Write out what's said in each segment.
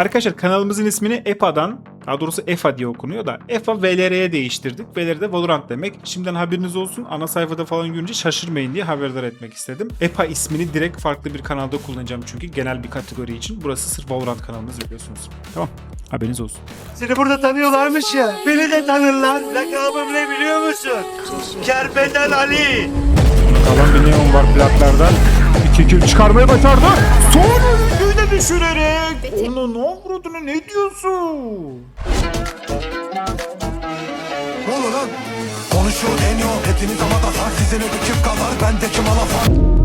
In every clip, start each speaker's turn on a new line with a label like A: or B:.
A: Arkadaşlar kanalımızın ismini EPA'dan daha doğrusu EFA diye okunuyor da EFA VLR'ye değiştirdik. VLR de Valorant demek. Şimdiden haberiniz olsun. Ana sayfada falan görünce şaşırmayın diye haberdar etmek istedim. EPA ismini direkt farklı bir kanalda kullanacağım çünkü genel bir kategori için. Burası sırf Valorant kanalımız biliyorsunuz. Tamam. Haberiniz olsun.
B: Seni burada tanıyorlarmış ya. Beni de tanırlar. Lakabım ne biliyor musun? Kerpeten Ali.
A: Kalan bir neon var platlardan. İki kill çıkarmayı başardı. Son da düşürerek. Onu ne vurduğunu ne diyorsun?
C: Ne oluyor lan? Konuşuyor deniyor hepiniz ama da sizin ödü kim kazar bendeki malafat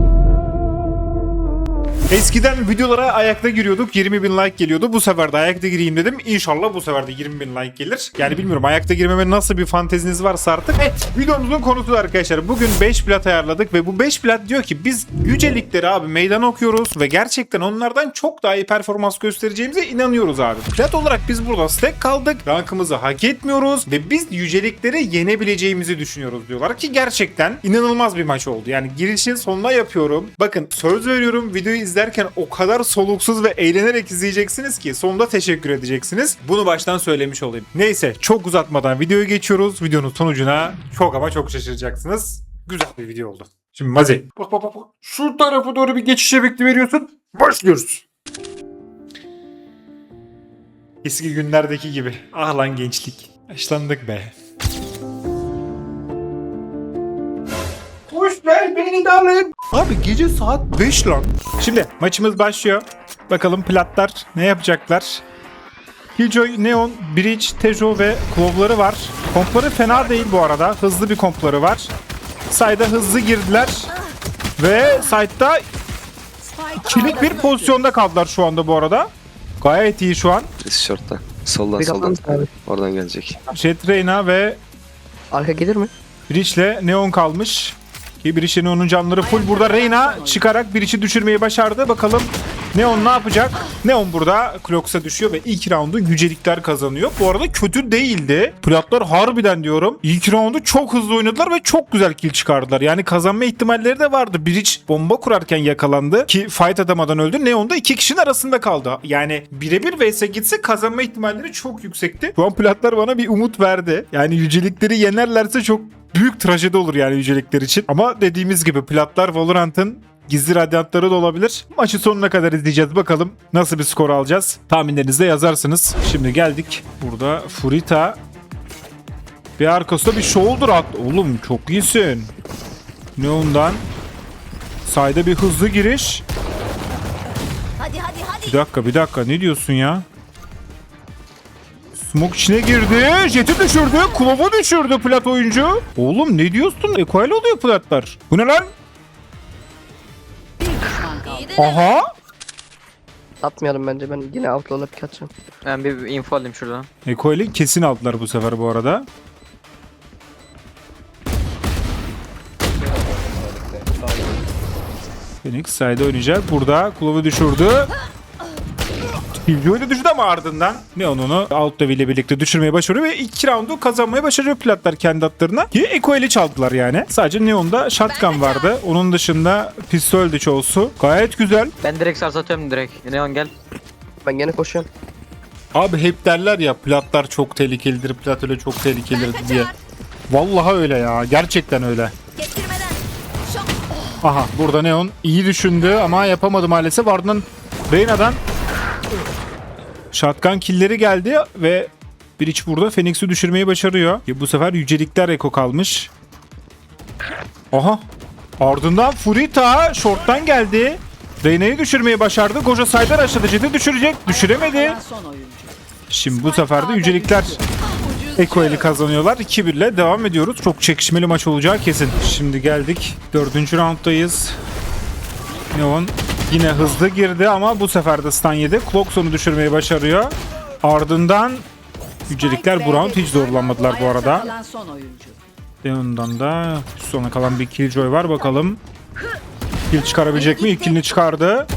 A: Eskiden videolara ayakta giriyorduk 20 bin like geliyordu. Bu sefer de ayakta gireyim dedim. İnşallah bu sefer de 20 bin like gelir. Yani bilmiyorum ayakta girmeme nasıl bir fanteziniz varsa artık. Evet videomuzun konusu da arkadaşlar. Bugün 5 plat ayarladık ve bu 5 plat diyor ki biz yücelikleri abi meydan okuyoruz ve gerçekten onlardan çok daha iyi performans göstereceğimize inanıyoruz abi. Plat olarak biz burada stack kaldık. Rankımızı hak etmiyoruz ve biz yücelikleri yenebileceğimizi düşünüyoruz diyorlar ki gerçekten inanılmaz bir maç oldu. Yani girişin sonuna yapıyorum. Bakın söz veriyorum videoyu izlerken o kadar soluksuz ve eğlenerek izleyeceksiniz ki sonunda teşekkür edeceksiniz. Bunu baştan söylemiş olayım. Neyse çok uzatmadan videoya geçiyoruz. Videonun sonucuna çok ama çok şaşıracaksınız. Güzel bir video oldu. Şimdi Mazi. Bak bak bak. bak. Şu tarafa doğru bir geçiş efekti veriyorsun. Başlıyoruz. Eski günlerdeki gibi. Ah lan gençlik. Yaşlandık be. Beni de alın. Abi gece saat 5 lan. Şimdi maçımız başlıyor. Bakalım platlar ne yapacaklar. Killjoy, Neon, Breach, Tejo ve Klovları var. Kompları fena değil bu arada. Hızlı bir kompları var. Sayda hızlı girdiler. Ve side'da kilit bir pozisyonda kaldılar şu anda bu arada. Gayet iyi şu an.
D: Birisi shortta. Soldan soldan.
E: abi.
D: Oradan gelecek.
A: Jet Reyna ve
E: Arka gelir mi?
A: Breach'le Neon kalmış. Ki Breach'le Neon'un canları full. Burada Reyna çıkarak Breach'i düşürmeyi başardı. Bakalım Neon ne yapacak? Neon burada Clocks'a düşüyor ve ilk roundu yücelikler kazanıyor. Bu arada kötü değildi. Platlar harbiden diyorum. İlk roundu çok hızlı oynadılar ve çok güzel kill çıkardılar. Yani kazanma ihtimalleri de vardı. Breach bomba kurarken yakalandı ki fight atamadan öldü. Neon da iki kişinin arasında kaldı. Yani birebir vs gitse kazanma ihtimalleri çok yüksekti. Şu an platlar bana bir umut verdi. Yani yücelikleri yenerlerse çok büyük trajedi olur yani yücelikler için. Ama dediğimiz gibi platlar Valorant'ın gizli radyantları da olabilir. Maçı sonuna kadar izleyeceğiz. Bakalım nasıl bir skor alacağız. Tahminlerinizi de yazarsınız. Şimdi geldik. Burada Furita bir arkasında bir shoulder at. Oğlum çok iyisin. Neon'dan sayda bir hızlı giriş.
F: Hadi hadi hadi.
A: Bir dakika bir dakika ne diyorsun ya? Smoke içine girdi. Jet'i düşürdü. Klov'u düşürdü plat oyuncu. Oğlum ne diyorsun? Ekoil oluyor platlar. Bu ne lan? Aha.
E: Atmayalım bence ben yine outlaw'la pik atacağım.
G: Ben bir bir info alayım şuradan.
A: Ekoil'i kesin aldılar bu sefer bu arada. Phoenix side oynayacak. Burada Klov'u düşürdü. Killjoy da düştü ama ardından Neon onu Outlaw ile birlikte düşürmeye başarıyor ve ilk roundu kazanmaya başarıyor platlar kendi atlarına. Ki Ekoil'i çaldılar yani. Sadece Neon'da shotgun vardı. Onun dışında pistol de çoğusu. Gayet güzel.
G: Ben direkt sarsatıyorum direkt. Neon gel.
E: Ben gene koşuyorum.
A: Abi hep derler ya platlar çok tehlikelidir, plat öyle çok tehlikelidir diye. Vallahi öyle ya. Gerçekten öyle. Aha burada Neon iyi düşündü ama yapamadı maalesef. Ardından Reyna'dan shotgun killleri geldi ve bir iç burada Phoenix'i düşürmeyi başarıyor. Bu sefer yücelikler eko kalmış. Aha. Ardından Furita short'tan geldi. Reyna'yı düşürmeyi başardı. Goja Saydar aşağıda Jet'i düşürecek. Düşüremedi. Şimdi bu sefer de yücelikler Eko eli kazanıyorlar. 2-1 ile devam ediyoruz. Çok çekişmeli maç olacağı kesin. Şimdi geldik. Dördüncü rounddayız. Neon yine hızlı girdi ama bu sefer de stun yedi. Clock onu düşürmeyi başarıyor. Ardından Yücelikler bu round hiç zorlanmadılar bu arada. Neon'dan da sona kalan bir Killjoy var bakalım. Kill çıkarabilecek mi? İlk killini çıkardı.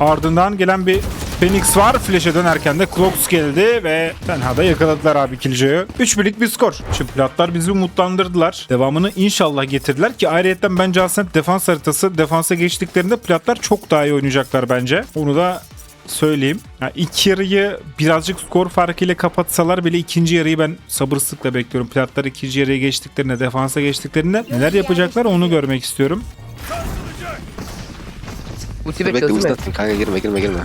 A: Ardından gelen bir Phoenix var. Flash'e dönerken de Clocks geldi ve tenhada yakaladılar abi Killjoy'u. 3 birlik bir skor. Şimdi platlar bizi umutlandırdılar. Devamını inşallah getirdiler ki ayrıyetten bence aslında defans haritası defansa geçtiklerinde platlar çok daha iyi oynayacaklar bence. Onu da söyleyeyim. Ya ilk yarıyı birazcık skor farkıyla kapatsalar bile ikinci yarıyı ben sabırsızlıkla bekliyorum. Platlar ikinci yarıya geçtiklerinde, defansa geçtiklerinde neler yapacaklar onu görmek istiyorum.
E: Ulti
D: Bekle uzatın kanka girme girme girme.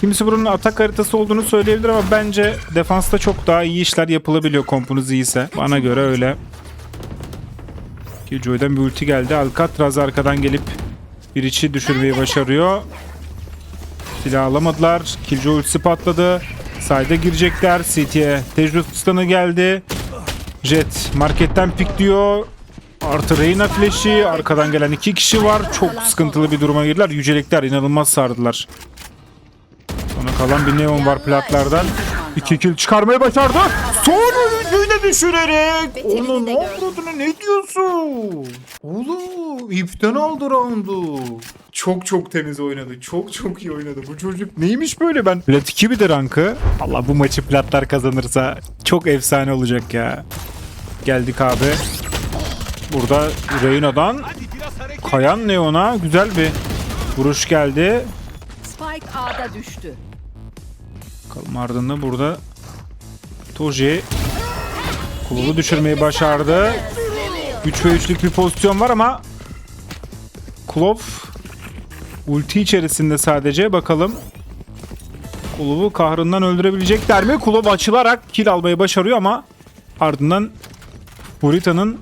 A: Kimisi bunun atak haritası olduğunu söyleyebilir ama bence defansta çok daha iyi işler yapılabiliyor kompunuz iyiyse. Bana göre öyle. Killjoy'dan bir ulti geldi. Alcatraz arkadan gelip bir içi düşürmeyi başarıyor. Silah alamadılar. Killjoy ultisi patladı. Side'e girecekler. CT'ye tecrübe stun'ı geldi. Jet marketten pikliyor. Artı Reyna flash'i. Arkadan gelen iki kişi var. Çok sıkıntılı bir duruma girdiler. Yücelikler inanılmaz sardılar. Sonra kalan bir neon var platlardan. İki kill çıkarmayı başardı. Son da düşürerek. Onun ne olduğunu ne diyorsun? Oğlum ipten aldı roundu. Çok çok temiz oynadı. Çok çok iyi oynadı. Bu çocuk neymiş böyle ben? Plat 2 bir de rankı. Allah bu maçı platlar kazanırsa çok efsane olacak ya. Geldik abi. Burada Reyna'dan Kayan Neon'a güzel bir vuruş geldi.
H: Spike A'da düştü.
A: Bakalım ardında burada Toji kulağı düşürmeyi başardı. 3 ve 3'lük bir pozisyon var ama Klov ulti içerisinde sadece bakalım Kulov'u kahrından öldürebilecekler mi? Kulov açılarak kill almayı başarıyor ama ardından Burita'nın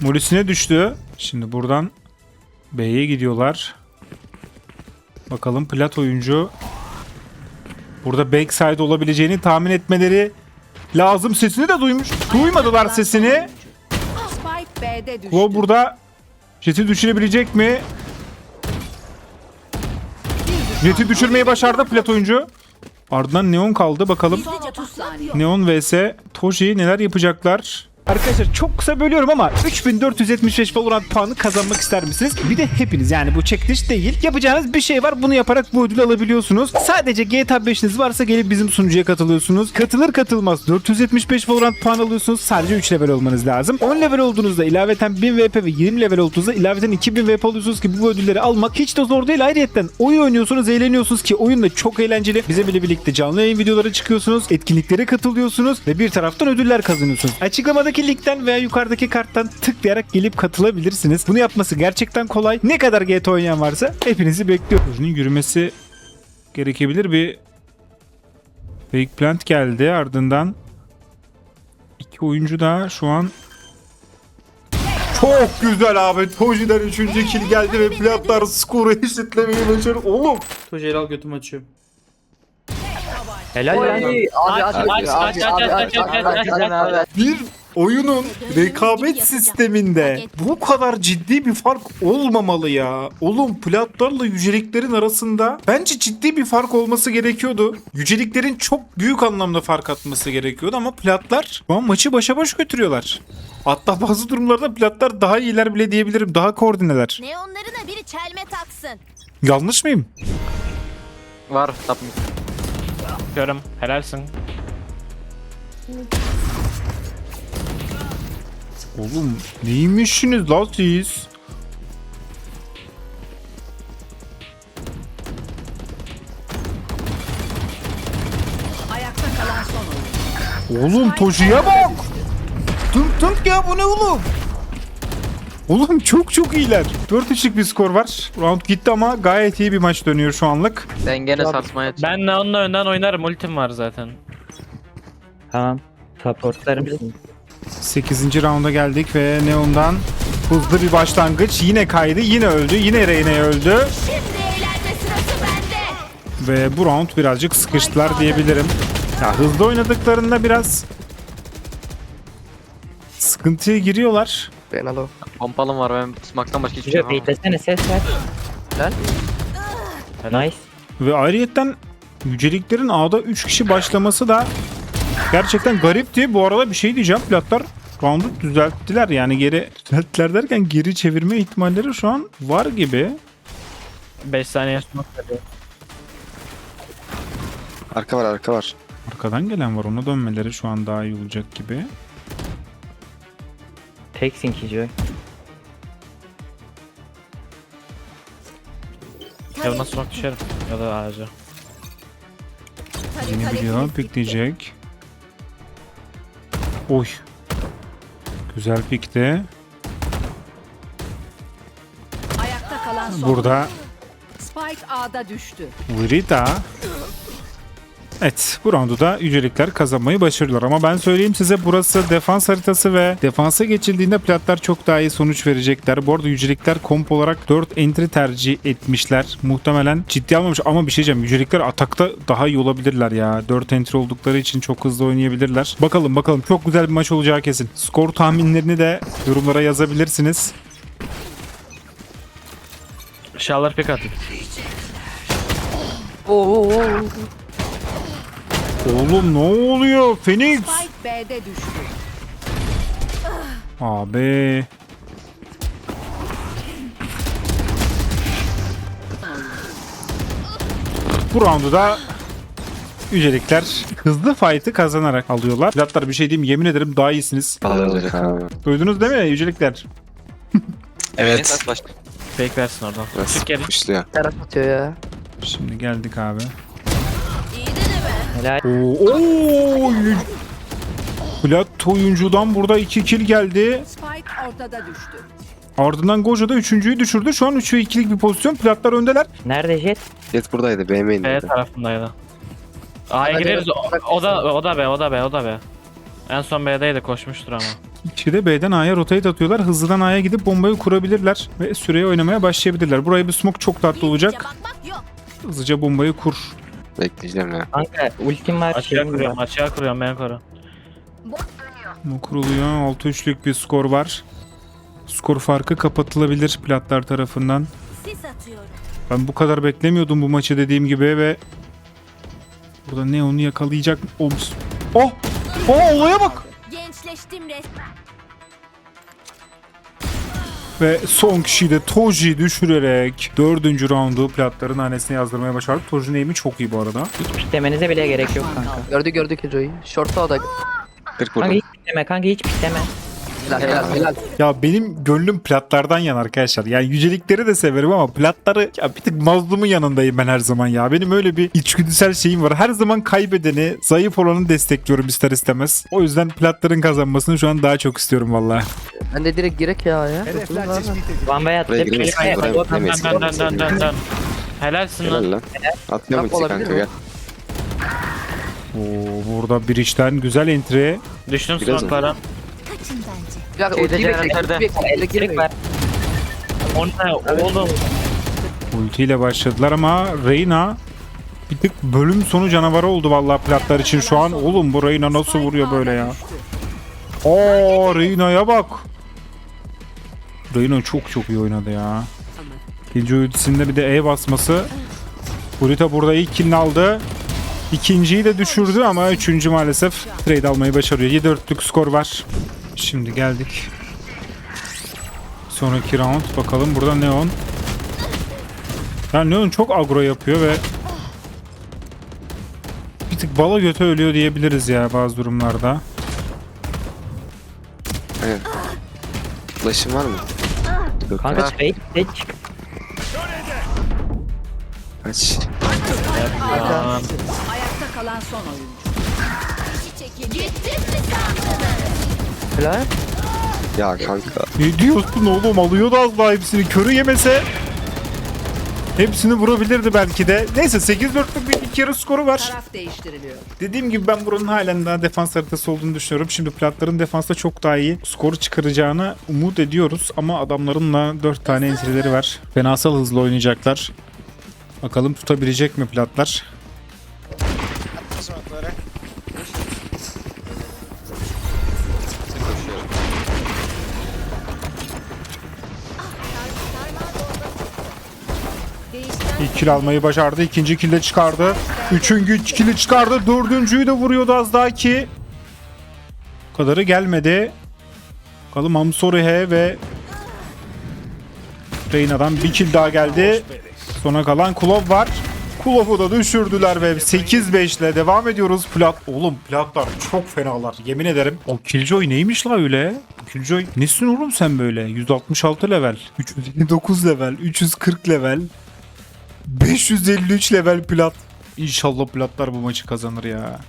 A: molisine düştü. Şimdi buradan B'ye gidiyorlar. Bakalım plat oyuncu Burada backside olabileceğini tahmin etmeleri lazım. Sesini de duymuş. Duymadılar sesini. Klo burada Jet'i düşürebilecek mi? Jet'i düşürmeyi başardı plat oyuncu. Ardından Neon kaldı bakalım.
H: Son 30 saniye.
A: Neon vs Toji neler yapacaklar? Arkadaşlar çok kısa bölüyorum ama 3475 Valorant puanı kazanmak ister misiniz? Bir de hepiniz yani bu çekiliş değil. Yapacağınız bir şey var. Bunu yaparak bu ödülü alabiliyorsunuz. Sadece GTA 5'iniz varsa gelip bizim sunucuya katılıyorsunuz. Katılır katılmaz 475 Valorant puan alıyorsunuz. Sadece 3 level olmanız lazım. 10 level olduğunuzda ilaveten 1000 VP ve 20 level olduğunuzda ilaveten 2000 VP alıyorsunuz ki bu ödülleri almak hiç de zor değil. Ayrıyeten oyun oynuyorsunuz, eğleniyorsunuz ki oyun da çok eğlenceli. Bize bile birlikte canlı yayın videolara çıkıyorsunuz. Etkinliklere katılıyorsunuz ve bir taraftan ödüller kazanıyorsunuz. Açıklamadaki linkten veya yukarıdaki karttan tıklayarak gelip katılabilirsiniz. Bunu yapması gerçekten kolay. Ne kadar GTA oynayan varsa hepinizi bekliyorum. Ürünün yürümesi gerekebilir bir fake plant geldi ardından iki oyuncu da şu an çok güzel abi. Toji'den 3. kill geldi ve platlar skoru eşitlemeyi başardı. Oğlum
I: Tuğçe'yi al götümü açıyorum.
E: Helal lan. Abi abi
G: Aç,
E: abi
G: aç,
E: abi
G: aç,
E: abi
G: aç,
E: abi
G: aç,
E: abi
G: aç, aç,
E: abi abi.
A: bir oyunun rekabet sisteminde bu kadar ciddi bir fark olmamalı ya. Oğlum platlarla yüceliklerin arasında bence ciddi bir fark olması gerekiyordu. Yüceliklerin çok büyük anlamda fark atması gerekiyordu ama platlar şu an maçı başa baş götürüyorlar. Hatta bazı durumlarda platlar daha iyiler bile diyebilirim. Daha koordineler.
F: Neonlarına biri çelme taksın.
A: Yanlış mıyım?
G: Var
I: Görüm. Helalsin.
A: Oğlum neymişsiniz lan siz?
H: Ayakta kalan son oyun.
A: Oğlum Toji'ye bak. Tınk tınk ya bu ne oğlum? Oğlum çok çok iyiler. 4-3'lük bir skor var. Round gitti ama gayet iyi bir maç dönüyor şu anlık.
G: Ben gene sarsmaya
I: Ben de onunla önden oynarım. Ultim var zaten.
J: Tamam. Supportlar mısın?
A: 8. rounda geldik ve Neon'dan hızlı bir başlangıç. Yine kaydı, yine öldü, yine Reyne öldü.
F: Şimdi eğlenme sırası bende.
A: Ve bu round birazcık sıkıştılar diyebilirim. Ya hızlı oynadıklarında biraz sıkıntıya giriyorlar.
E: Ben alo.
G: Pompalım var ben smaktan başka hiçbir şey
J: Şuraya
G: yapamam.
J: beklesene ses ver.
E: Lan.
J: Nice.
A: Ve ayrıyetten yüceliklerin A'da 3 kişi başlaması da gerçekten garipti. Bu arada bir şey diyeceğim. Platlar roundu düzelttiler. Yani geri düzelttiler derken geri çevirme ihtimalleri şu an var gibi.
I: 5 saniye smoke veriyor.
D: Arka var arka var.
A: Arkadan gelen var. Ona dönmeleri şu an daha iyi olacak gibi.
J: Teksin Kijoy.
I: Heaven'a smoke düşerim. Ya da ağaca.
A: Yine biliyor. Pikleyecek. Oy. Güzel pikti.
H: Ayakta kalan son
A: Burada
H: Spike A'da düştü.
A: Vrida. Evet bu roundu da yücelikler kazanmayı başarıyorlar ama ben söyleyeyim size burası defans haritası ve defansa geçildiğinde platlar çok daha iyi sonuç verecekler. Bu arada yücelikler komp olarak 4 entry tercih etmişler. Muhtemelen ciddi almamış ama bir şey diyeceğim yücelikler atakta daha iyi olabilirler ya. 4 entry oldukları için çok hızlı oynayabilirler. Bakalım bakalım çok güzel bir maç olacağı kesin. Skor tahminlerini de yorumlara yazabilirsiniz.
I: Şallar pek
E: oo, oo.
A: Oğlum ne oluyor Phoenix?
H: Spike B'de düştü.
A: Abi. Bu roundu da yücelikler hızlı fight'ı kazanarak alıyorlar. Pilatlar bir şey diyeyim yemin ederim daha iyisiniz.
D: Alırdık abi.
A: Duydunuz değil mi yücelikler?
D: Evet.
I: Fake versin oradan. Çık
D: kuşluyor.
E: Taraf atıyor ya.
A: Şimdi geldik abi.
J: Helal.
A: Oo. Plat oyuncudan burada 2 kill geldi.
H: Spike ortada düştü.
A: Ardından Gojo da 3.'yü düşürdü. Şu an 3 ve 2'lik bir pozisyon. Platlar öndeler.
J: Nerede jet?
D: Jet buradaydı. BM'in.
I: B tarafındaydı. A'ya gireriz. O, o da o da B, o da B, o da B. En son B'deydi koşmuştur ama.
A: İkisi de B'den A'ya rotate atıyorlar. Hızlıdan A'ya gidip bombayı kurabilirler. Ve süreye oynamaya başlayabilirler. Buraya bir smoke çok tatlı olacak. Hızlıca bombayı kur.
D: Bekleyeceğim ya.
J: Kanka ultim var.
I: Açığa
J: şeyim
I: kuruyorum,
J: var.
I: açığa kuruyorum ben koru.
A: Bu kuruluyor. 6-3'lük bir skor var. Skor farkı kapatılabilir platlar tarafından.
F: Sis atıyorum.
A: Ben bu kadar beklemiyordum bu maçı dediğim gibi ve burada ne onu yakalayacak. Oh! Oh! Oh olaya bak!
F: Gençleştim resmen.
A: Ve son kişiyi de Toji düşürerek dördüncü roundu platların hanesine yazdırmaya başardı. Toji neymi çok iyi bu arada.
J: Hiç piklemenize bile gerek yok kanka.
E: Gördü gördü Kijo'yu. Short'a o da.
D: 40
J: Kanka
D: vurdum.
J: hiç pikleme kanka hiç pikleme.
E: Helal helal helal.
A: Ya benim gönlüm platlardan yan arkadaşlar. Yani yücelikleri de severim ama platları ya bir tık mazlumun yanındayım ben her zaman ya. Benim öyle bir içgüdüsel şeyim var. Her zaman kaybedeni, zayıf olanı destekliyorum ister istemez. O yüzden platların kazanmasını şu an daha çok istiyorum vallahi.
E: Ben de direkt girek ya ya.
J: Bambaya attı.
D: Buraya girmeyiz.
J: Pikleme.
D: Buraya
I: Dön
D: giremeyiz.
I: dön dön dön dön dön. Helalsin
D: Helal
I: lan.
D: lan. Ulti
E: olabilir
D: kanka gel.
A: Oo, burada bir içten güzel entry.
I: Düştüm
D: Biraz
I: smoke'lara.
F: Kaçın bence.
E: Bir dakika
J: Şeyde.
I: O ne oğlum?
A: Ultiyle başladılar ama Reyna bir tık bölüm sonu canavarı oldu vallahi platlar için şu an. Oğlum bu Reyna nasıl vuruyor böyle ya? Oo Reyna'ya bak. Reyna çok çok iyi oynadı ya. İkinci ultisinde bir de E basması. Burita burada ilk killini aldı. İkinciyi de düşürdü ama üçüncü maalesef trade almayı başarıyor. 7-4'lük skor var. Şimdi geldik. Sonraki round bakalım burada Neon. Ya Neon çok agro yapıyor ve bir tık bala götü ölüyor diyebiliriz ya bazı durumlarda.
D: Aynen. Flash'ın var mı? Yok.
J: Kanka
D: Ha,
J: çık.
D: Kaç.
H: Ayakta kalan son oyuncu.
F: Gittim mi sandınız?
E: Helal.
D: Ya kanka.
A: Ne diyorsun oğlum alıyordu az daha hepsini. Körü yemese hepsini vurabilirdi belki de. Neyse 8-4'lük bir ilk yarı skoru var.
H: Taraf değiştiriliyor.
A: Dediğim gibi ben buranın halen daha defans haritası olduğunu düşünüyorum. Şimdi platların defansta çok daha iyi skoru çıkaracağını umut ediyoruz. Ama adamların da 4 tane entry'leri var. Fenasal hızlı oynayacaklar. Bakalım tutabilecek mi platlar? Kill almayı başardı. ikinci kill de çıkardı. Üçüncü kill'i çıkardı. Dördüncüyü de vuruyordu az daha ki. Bu kadarı gelmedi. Bakalım Hamsorihe ve Reyna'dan bir kill daha geldi. Sona kalan Kulov var. Kulov'u da düşürdüler ve 8-5 ile devam ediyoruz. Plat. Oğlum platlar çok fenalar. Yemin ederim. O Killjoy neymiş la öyle? Killjoy nesin oğlum sen böyle? 166 level. 359 level. 340 level. 553 level plat. İnşallah platlar bu maçı kazanır ya.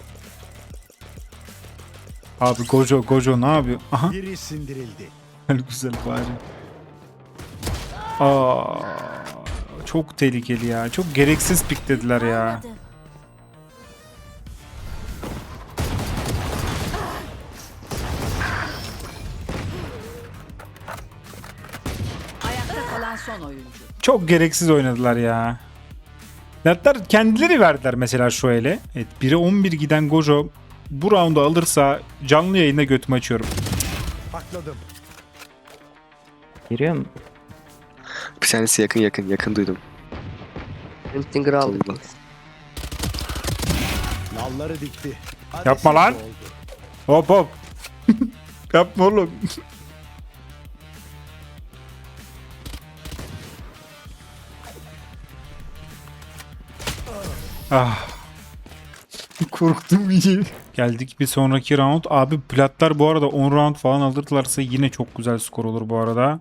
A: Abi Gojo Gojo ne yapıyor? Aha.
B: Biri sindirildi.
A: Güzel güzel bari. Aa, çok tehlikeli ya. Çok gereksiz piklediler ya. Çok gereksiz oynadılar ya. Netler kendileri verdiler mesela şu ele. Evet 1'e 11 giden Gojo bu roundu alırsa canlı yayında götümü açıyorum.
B: Patladım.
J: Giriyor mu?
D: Bir tanesi yakın yakın yakın duydum.
E: Aldım.
D: Allah.
B: Nalları dikti.
A: Yapma lan.
B: Oldu.
A: Hop hop. Yapma oğlum. Ah. Korktum iyi. Geldik bir sonraki round. Abi platlar bu arada 10 round falan alırlarsa yine çok güzel skor olur bu arada.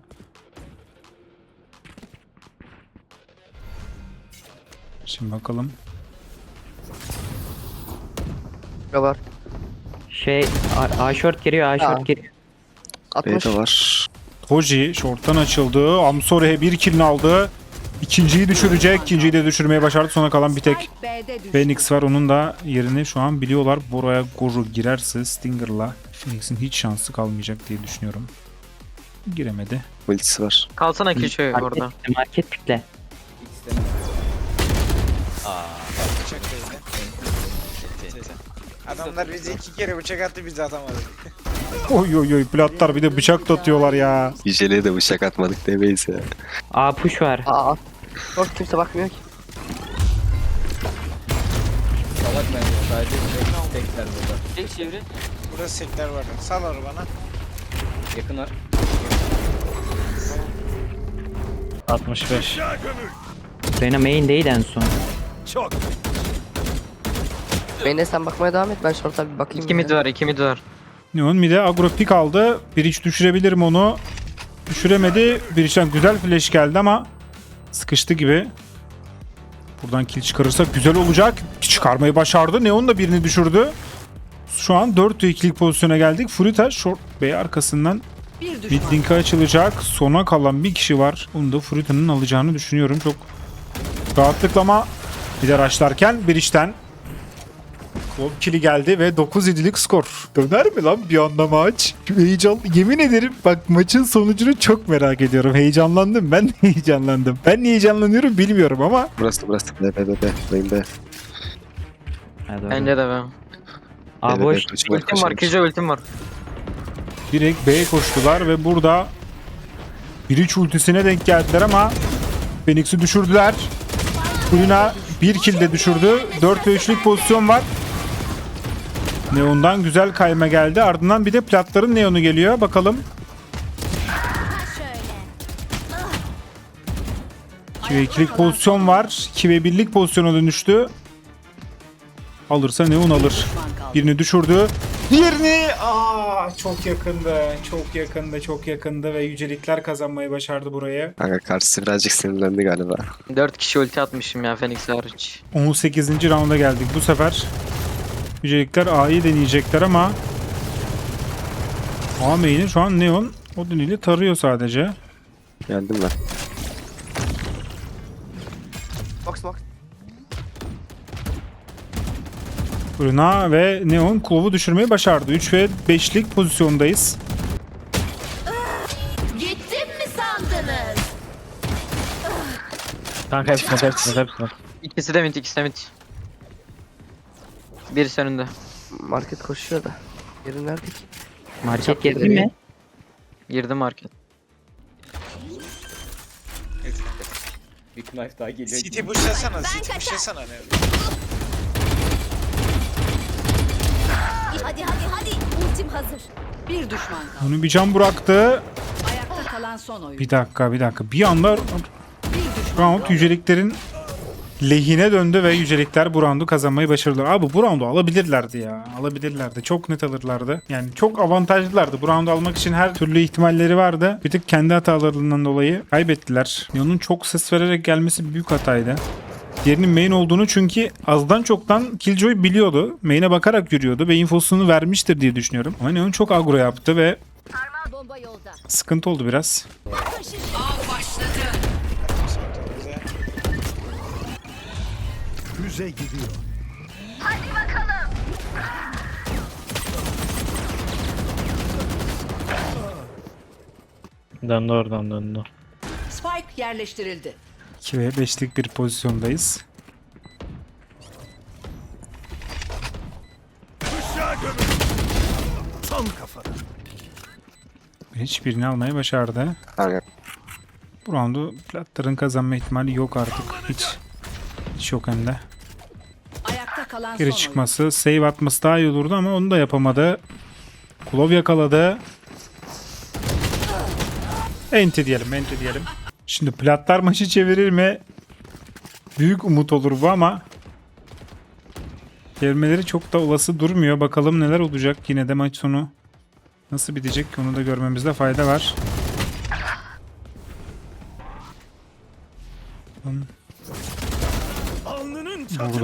A: Şimdi bakalım.
E: Ne var?
J: Şey A, A short giriyor A short giriyor.
E: 60.
D: B'de var.
A: Toji short'tan açıldı. Amsore'ye bir killini aldı. İkinciyi düşürecek. İkinciyi de düşürmeye başardı. Sona kalan bir tek. Phoenix var. Onun da yerini şu an biliyorlar. Bora'ya Goru girerse Stinger'la Phoenix'in hiç şansı kalmayacak diye düşünüyorum. Giremedi.
D: Ultisi var.
G: Kalsana şey
J: Market
G: orada.
J: market pikle.
K: Adamlar bize iki kere bıçak attı biz atamadık.
A: Oy oy oy platlar bir de bıçak da atıyorlar ya.
D: Yüceli'ye de bıçak atmadık demeyiz ya.
J: A push var.
E: Aa. Yok kimse bakmıyor ki.
K: Salak bence sadece tekler burada. Tek çeviri. Burada sekler var. Sal onu bana. Yakın var.
I: 65.
J: Reyna main değil en son.
B: Çok.
E: Beyne sen bakmaya devam et. Ben short'a bir bakayım.
G: İki mid
E: ya.
G: var, iki mid var.
A: Neon bir de agro pick aldı. Bir hiç düşürebilirim onu. Düşüremedi. Bir içten güzel flash geldi ama sıkıştı gibi. Buradan kill çıkarırsak güzel olacak. Çıkarmayı başardı. Neon da birini düşürdü. Şu an 4 2'lik pozisyona geldik. Furita short B arkasından
H: Bir düşman.
A: mid link'e açılacak. Sona kalan bir kişi var. Onu da Furita'nın alacağını düşünüyorum. Çok rahatlıkla ama bir de rushlarken bir içten Gol kili geldi ve 9-7'lik skor. Döner mi lan bir anda maç? Heyecan, yemin ederim bak maçın sonucunu çok merak ediyorum. Heyecanlandım. Ben de heyecanlandım. Ben niye heyecanlanıyorum bilmiyorum ama
D: Burası burası. B B B B. Lane B.
J: Ha, doğru.
G: Bence de ben.
J: A
D: B, B,
J: boş.
G: Ultim var. Kijo ultim var.
A: direkt B'ye koştular ve burada Bridge ultisine denk geldiler ama Phoenix'i düşürdüler. Kulina bir kill de düşürdü. 4 ve 3'lük pozisyon var. Neon'dan güzel kayma geldi. Ardından bir de platların Neon'u geliyor. Bakalım.
F: Ha şöyle.
A: 2 ve 2'lik pozisyon var. 2 ve 1'lik pozisyona dönüştü. Alırsa Neon alır. Birini düşürdü. Diğerini aa çok yakındı. Çok yakındı. Çok yakındı ve yücelikler kazanmayı başardı buraya.
D: Kanka karşısı birazcık sinirlendi galiba.
G: 4 kişi ulti atmışım ya Phoenix hariç.
A: 18. raunda geldik bu sefer. Yücelikler A'yı deneyecekler ama A main'i şu an Neon Odin ile tarıyor sadece.
D: Geldim ben.
E: Box box.
A: Bruna ve Neon Klov'u düşürmeyi başardı. 3 ve 5'lik pozisyondayız.
F: Gittim mi sandınız?
I: Kanka hepsine hepsine hepsine.
G: İkisi de mid, ikisi de mid. Birisi önünde.
E: Market koşuyor da. Yeri nerede ki?
J: Market girdin mi?
G: Girdi market.
K: Big knife daha geliyor. City pushlasana. City pushlasana. ne?
F: Hadi hadi hadi. Ultim hazır.
H: Bir düşman kaldı.
A: Onu bir can bıraktı.
H: Ayakta kalan son oyuncu.
A: Bir dakika bir dakika. Bir anda
H: Bir düşman
A: round yüceliklerin lehine döndü ve yücelikler bu roundu kazanmayı başardılar. Abi bu roundu alabilirlerdi ya. Alabilirlerdi. Çok net alırlardı. Yani çok avantajlılardı. Bu roundu almak için her türlü ihtimalleri vardı. Bir tık kendi hatalarından dolayı kaybettiler. Neon'un çok ses vererek gelmesi büyük hataydı. Diğerinin main olduğunu çünkü azdan çoktan Killjoy biliyordu. Main'e bakarak yürüyordu ve infosunu vermiştir diye düşünüyorum. Ama Neon çok agro yaptı ve sıkıntı oldu biraz.
C: Füze gidiyor.
I: Döndü oradan döndü.
H: Spike yerleştirildi.
A: 2 ve 5'lik bir pozisyondayız.
C: Tam kafada.
A: Hiçbirini almayı başardı. Bu roundu platların kazanma ihtimali yok artık. Hiç. Hiç yok hem de.
H: Ayakta kalan
A: Geri çıkması, save atması daha iyi olurdu ama onu da yapamadı. Kulov yakaladı. Enti diyelim, enti diyelim. Şimdi platlar maçı çevirir mi? Büyük umut olur bu ama Gelmeleri çok da olası durmuyor. Bakalım neler olacak yine de maç sonu. Nasıl bitecek onu da görmemizde fayda var.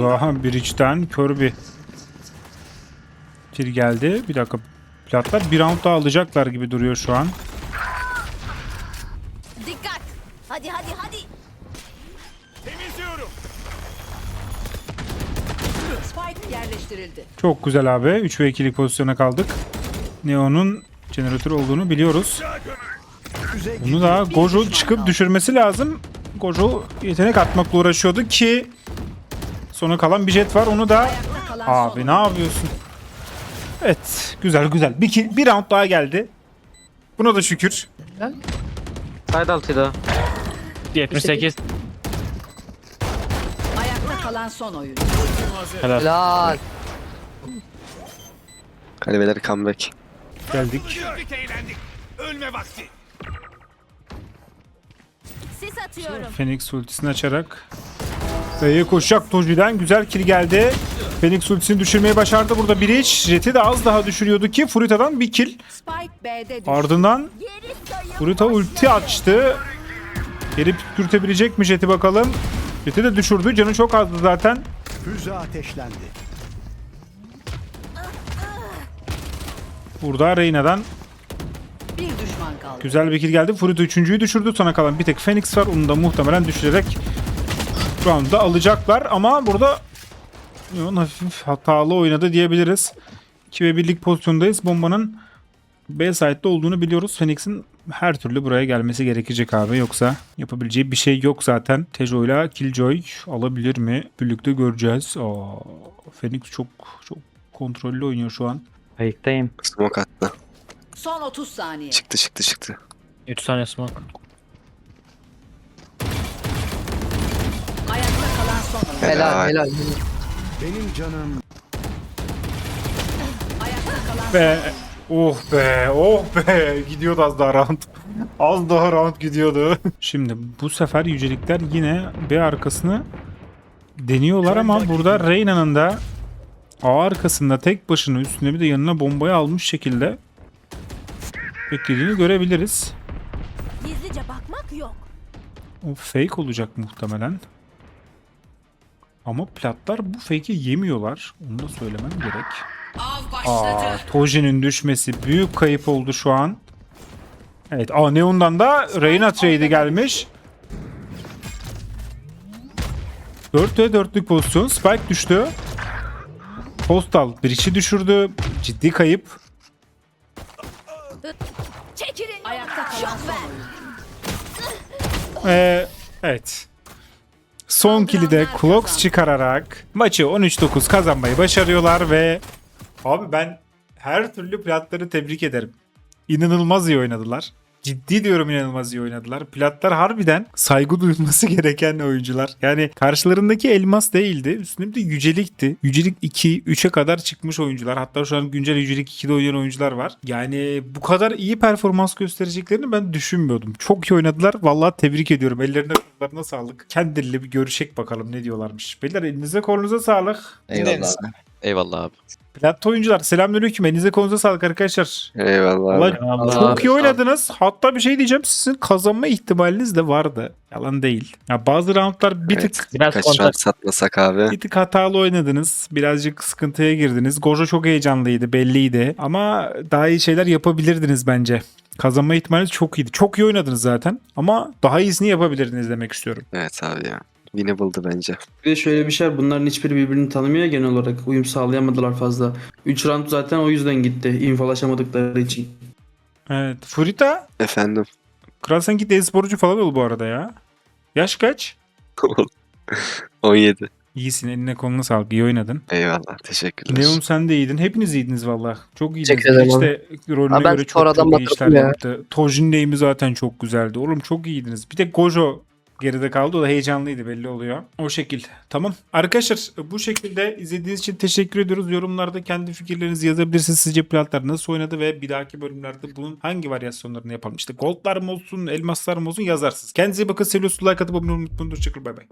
A: Aha Bridge'den bir kill geldi. Bir dakika. Platlar bir round daha alacaklar gibi duruyor şu an.
F: Dikkat. Hadi hadi hadi.
C: temizliyorum.
H: Spike yerleştirildi.
A: Çok güzel abi. 3 ve 2'lik pozisyona kaldık. Neo'nun jeneratör olduğunu biliyoruz. Bunu da Gojo çıkıp düşürmesi lazım. Gojo yetenek atmakla uğraşıyordu ki sona kalan bir jet var. Onu da abi ne yapıyorsun? Evet. Güzel güzel. Bir, kill- bir round daha geldi. Buna da şükür.
G: Side altıydı.
I: 78.
H: Ayakta kalan son oyun.
I: Helal.
E: Helal.
D: Hadi beyler comeback.
A: Geldik.
C: Güldük eğlendik. Ölme vakti.
F: Sis atıyorum.
A: Phoenix ultisini açarak B'ye koşacak Toji'den güzel kill geldi. Phoenix ultisini düşürmeyi başardı. Burada Breach Jet'i de az daha düşürüyordu ki Furita'dan bir kill. Ardından. Furita ulti açtı. Geri püskürtebilecek mi Jet'i bakalım. Jet'i de düşürdü. Canı çok azdı zaten.
C: Füze ateşlendi.
A: Burada Reyna'dan
H: Bir düşman kaldı.
A: güzel bir kill geldi. Furita üçüncüyü düşürdü. Sonra kalan bir tek Phoenix var. Onu da muhtemelen düşürerek round'da alacaklar. Ama burada Neon hafif hatalı oynadı diyebiliriz. 2 ve 1'lik pozisyondayız. Bombanın B site'de olduğunu biliyoruz. Phoenix'in her türlü buraya gelmesi gerekecek abi. Yoksa yapabileceği bir şey yok zaten. Tejo ile Killjoy alabilir mi? Birlikte göreceğiz. Aa, Phoenix çok çok kontrollü oynuyor şu an.
J: Ayıktayım.
D: Smoke attı.
H: Son 30 saniye.
D: Çıktı çıktı çıktı.
I: 3 saniye smoke.
E: Helal helal.
C: Benim canım
H: Ayakta kalan
A: Be oh be oh be gidiyordu az daha round. Az daha round gidiyordu. Şimdi bu sefer yücelikler yine B arkasını deniyorlar ama burada Reyna'nın da A arkasında tek başına üstüne bir de yanına bombayı almış şekilde beklediğini görebiliriz.
F: Gizlice bakmak yok.
A: O fake olacak muhtemelen. Ama platlar bu fake'i yemiyorlar. Onu da söylemem gerek.
H: av başladı.
A: Aa, Toji'nin düşmesi büyük kayıp oldu şu an. Evet, aa Neon'dan da Reyna trade'i gelmiş. 4 ve 4'lük pozisyon. Spike düştü. Postal bir içi düşürdü. Ciddi kayıp.
F: Çekilin.
H: Ayakta kalan.
A: Ee, evet. Son kili de Clocks çıkararak maçı 13-9 kazanmayı başarıyorlar ve abi ben her türlü platları tebrik ederim. İnanılmaz iyi oynadılar. Ciddi diyorum inanılmaz iyi oynadılar. Platlar harbiden saygı duyulması gereken oyuncular. Yani karşılarındaki elmas değildi. Üstünde bir de yücelikti. Yücelik 2, 3'e kadar çıkmış oyuncular. Hatta şu an güncel yücelik 2'de oynayan oyuncular var. Yani bu kadar iyi performans göstereceklerini ben düşünmüyordum. Çok iyi oynadılar. Vallahi tebrik ediyorum. Ellerine kollarına sağlık. Kendileriyle bir görüşek bakalım ne diyorlarmış. Beyler elinize kolunuza sağlık.
K: Eyvallah.
D: Eyvallah abi.
A: Plat oyuncular selamünaleyküm. Elinize kolunuza sağlık arkadaşlar.
D: Eyvallah abi.
A: Vallahi çok iyi oynadınız. Hatta bir şey diyeceğim. Sizin kazanma ihtimaliniz de vardı. Yalan değil. Ya bazı roundlar bir
D: Evet.
A: tık
I: Biraz
D: Kaç
I: kontak.
D: satmasak abi.
A: bir tık hatalı oynadınız. Birazcık sıkıntıya girdiniz. Gojo çok heyecanlıydı belliydi. Ama daha iyi şeyler yapabilirdiniz bence. Kazanma ihtimaliniz çok iyiydi. Çok iyi oynadınız zaten. Ama daha iyisini yapabilirdiniz demek istiyorum.
D: Evet abi ya. Winnable'dı bence.
L: Bir de şöyle bir şey var. Bunların hiçbiri birbirini tanımıyor genel olarak. Uyum sağlayamadılar fazla. 3 round zaten o yüzden gitti. İnfolaşamadıkları için.
A: Evet. Furita.
D: Efendim.
A: Kral sen git e-sporcu falan ol bu arada ya. Yaş kaç?
D: 17.
A: İyisin eline koluna sağlık. iyi oynadın.
D: Eyvallah. Teşekkürler.
A: Neon sen de iyiydin. Hepiniz iyiydiniz valla. Çok iyiydiniz.
E: Teşekkür ederim
A: İşte rolüne
E: Abi ben
A: göre çok, çok iyi işler
E: ya.
A: yaptı. Tojin Name'i zaten çok güzeldi. Oğlum çok iyiydiniz. Bir tek Gojo geride kaldı. O da heyecanlıydı belli oluyor. O şekil. Tamam. Arkadaşlar bu şekilde izlediğiniz için teşekkür ediyoruz. Yorumlarda kendi fikirlerinizi yazabilirsiniz. Sizce platlar nasıl oynadı ve bir dahaki bölümlerde bunun hangi varyasyonlarını yapalım? İşte goldlar mı olsun, elmaslar mı olsun yazarsınız. Kendinize bakın. Seviyorsunuz. Like atıp abone olmayı unutmayın. Hoşçakalın. Bay bay.